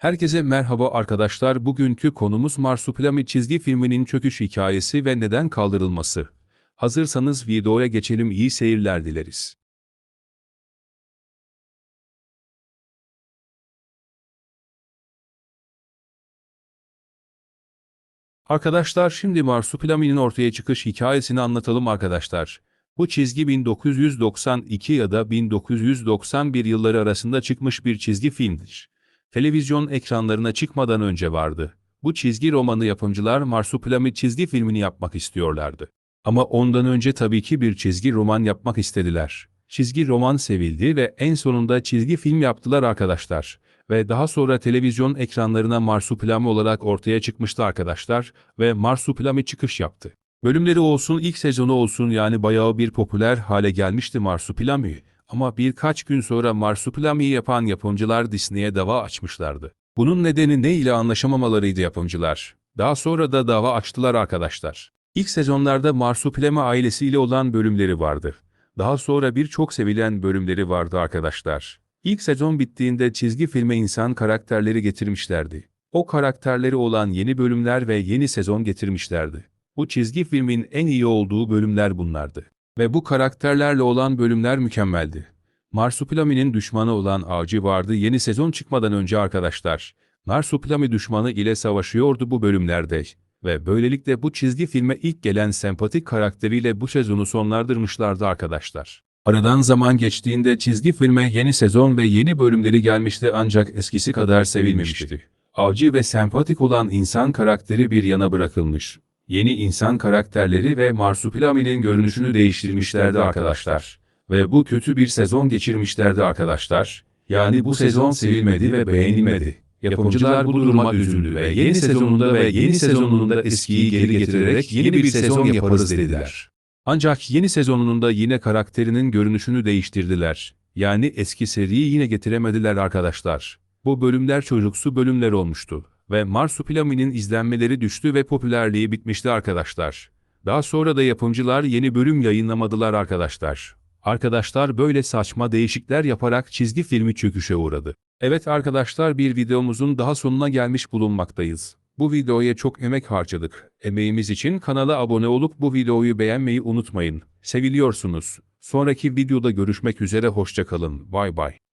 Herkese merhaba arkadaşlar. Bugünkü konumuz Marsupilami çizgi filminin çöküş hikayesi ve neden kaldırılması. Hazırsanız videoya geçelim iyi seyirler dileriz. Arkadaşlar şimdi Marsupilami'nin ortaya çıkış hikayesini anlatalım arkadaşlar. Bu çizgi 1992 ya da 1991 yılları arasında çıkmış bir çizgi filmdir. Televizyon ekranlarına çıkmadan önce vardı. Bu çizgi romanı yapımcılar Marsupilami çizgi filmini yapmak istiyorlardı. Ama ondan önce tabii ki bir çizgi roman yapmak istediler. Çizgi roman sevildi ve en sonunda çizgi film yaptılar arkadaşlar. Ve daha sonra televizyon ekranlarına Marsupilami olarak ortaya çıkmıştı arkadaşlar ve Marsupilami çıkış yaptı. Bölümleri olsun ilk sezonu olsun yani bayağı bir popüler hale gelmişti Marsupilami. Ama birkaç gün sonra Marsupilami'yi yapan yapımcılar Disney'e dava açmışlardı. Bunun nedeni ne ile anlaşamamalarıydı yapımcılar. Daha sonra da dava açtılar arkadaşlar. İlk sezonlarda Marsupilami ailesiyle olan bölümleri vardı. Daha sonra birçok sevilen bölümleri vardı arkadaşlar. İlk sezon bittiğinde çizgi filme insan karakterleri getirmişlerdi. O karakterleri olan yeni bölümler ve yeni sezon getirmişlerdi. Bu çizgi filmin en iyi olduğu bölümler bunlardı. Ve bu karakterlerle olan bölümler mükemmeldi. Marsupilami'nin düşmanı olan Avcı vardı yeni sezon çıkmadan önce arkadaşlar. Marsupilami düşmanı ile savaşıyordu bu bölümlerde. Ve böylelikle bu çizgi filme ilk gelen sempatik karakteriyle bu sezonu sonlandırmışlardı arkadaşlar. Aradan zaman geçtiğinde çizgi filme yeni sezon ve yeni bölümleri gelmişti ancak eskisi kadar sevilmemişti. Avcı ve sempatik olan insan karakteri bir yana bırakılmış. Yeni insan karakterleri ve Marsupilami'nin görünüşünü değiştirmişlerdi arkadaşlar. Ve bu kötü bir sezon geçirmişlerdi arkadaşlar. Yani bu sezon sevilmedi ve beğenilmedi. Yapımcılar bu duruma üzüldü ve yeni sezonunda ve yeni sezonunda eskiyi geri getirerek yeni bir sezon yaparız dediler. Ancak yeni sezonunda yine karakterinin görünüşünü değiştirdiler. Yani eski seriyi yine getiremediler arkadaşlar. Bu bölümler çocuksu bölümler olmuştu ve Marsupilami'nin izlenmeleri düştü ve popülerliği bitmişti arkadaşlar. Daha sonra da yapımcılar yeni bölüm yayınlamadılar arkadaşlar. Arkadaşlar böyle saçma değişikler yaparak çizgi filmi çöküşe uğradı. Evet arkadaşlar bir videomuzun daha sonuna gelmiş bulunmaktayız. Bu videoya çok emek harcadık. Emeğimiz için kanala abone olup bu videoyu beğenmeyi unutmayın. Seviliyorsunuz. Sonraki videoda görüşmek üzere hoşçakalın. Bay bay.